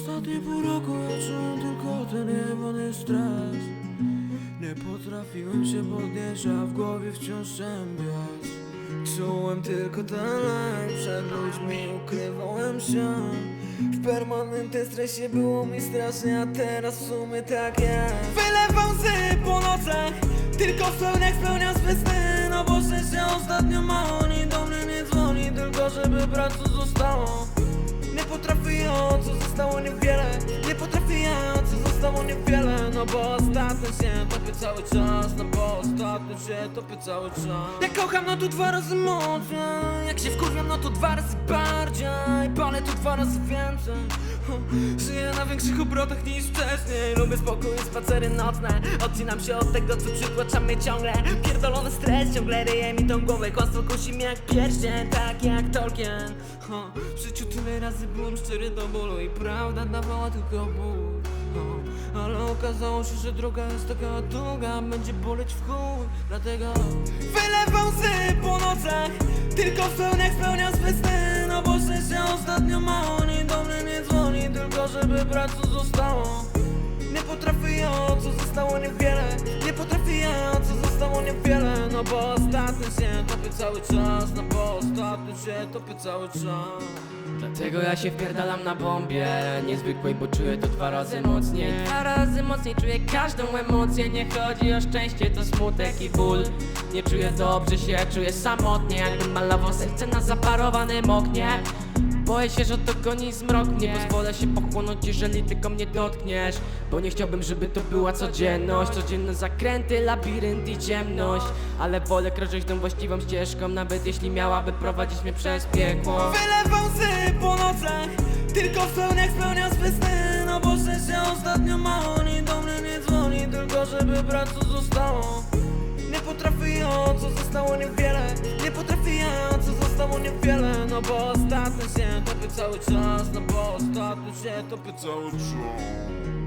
Ostatnie pół roku ja czułem tylko ten jebany stres Nie potrafiłem się podnieść, a w głowie wciąż biec Czułem tylko ten lęk, przed ludźmi ukrywałem się. W permanentnym stresie było mi strasznie, a teraz w sumie tak jest. Wylewam łzy po nocach, tylko w pełniach spełniam swe sny. No bo szczęścia ostatnio mało, nikt do mnie nie dzwoni Tylko żeby brać co zostało niewiele No bo ostatnio się topię cały czas No bo ostatnio się topię cały czas. Jak kocham, no to dwa razy mocniej Jak się wkurwiam, no to dwa razy bardziej. Palę to dwa razy więcej Żyję na większych obrotach niż wcześniej. Lubię spokój i spacery nocne. Odcinam się od tego, co przytłacza mnie ciągle. Pierdolony stres ciągle ryje mi tą głowę. Kłamstwo kusi mnie jak pierścień, tak jak Tolkien. W życiu tyle razy byłem szczery do bólu I prawda dawała tylko ból ha. Ale okazało się, że droga jest taka długa Będzie boleć w chuj, dlatego Wylewam łzy po nocach Tylko w pełniach spełniam swe sny No bo szczęścia ostatnio mało Nikt do mnie nie dzwoni Tylko żeby brać co zostało nie potrafię co zostało niewiele Nie potrafię co zostało niewiele No bo ostatnio się topię cały czas No bo ostatnio się topię cały czas. Dlatego ja się wpierdalam na bombie Niezwykłej, bo czuję to dwa razy mocniej. Dwa razy mocniej czuję każdą emocję Nie chodzi o szczęście, to smutek i ból. Nie czuję dobrze się, czuję samotnie Jakbym malował serce na zaparowanym oknie Boję się, że to goni zmrok Nie pozwolę się pochłonąć, jeżeli tylko mnie dotkniesz. Bo nie chciałbym, żeby to była codzienność. Codzienne zakręty, labirynt i ciemność. Ale wolę kroczyć tą właściwą ścieżką Nawet jeśli miałaby prowadzić mnie przez piekło. Wylewam łzy po nocach Tylko w pełniach spełniam swe sny. No bo szczęścia ostatnio mało Nikt do mnie nie dzwoni Tylko żeby brać co zostało. Nie potrafię co zostało niewiele Nie potrafię co zostało niewiele No bo ostatnio się topię cały czas No bo ostatnio się topię cały czas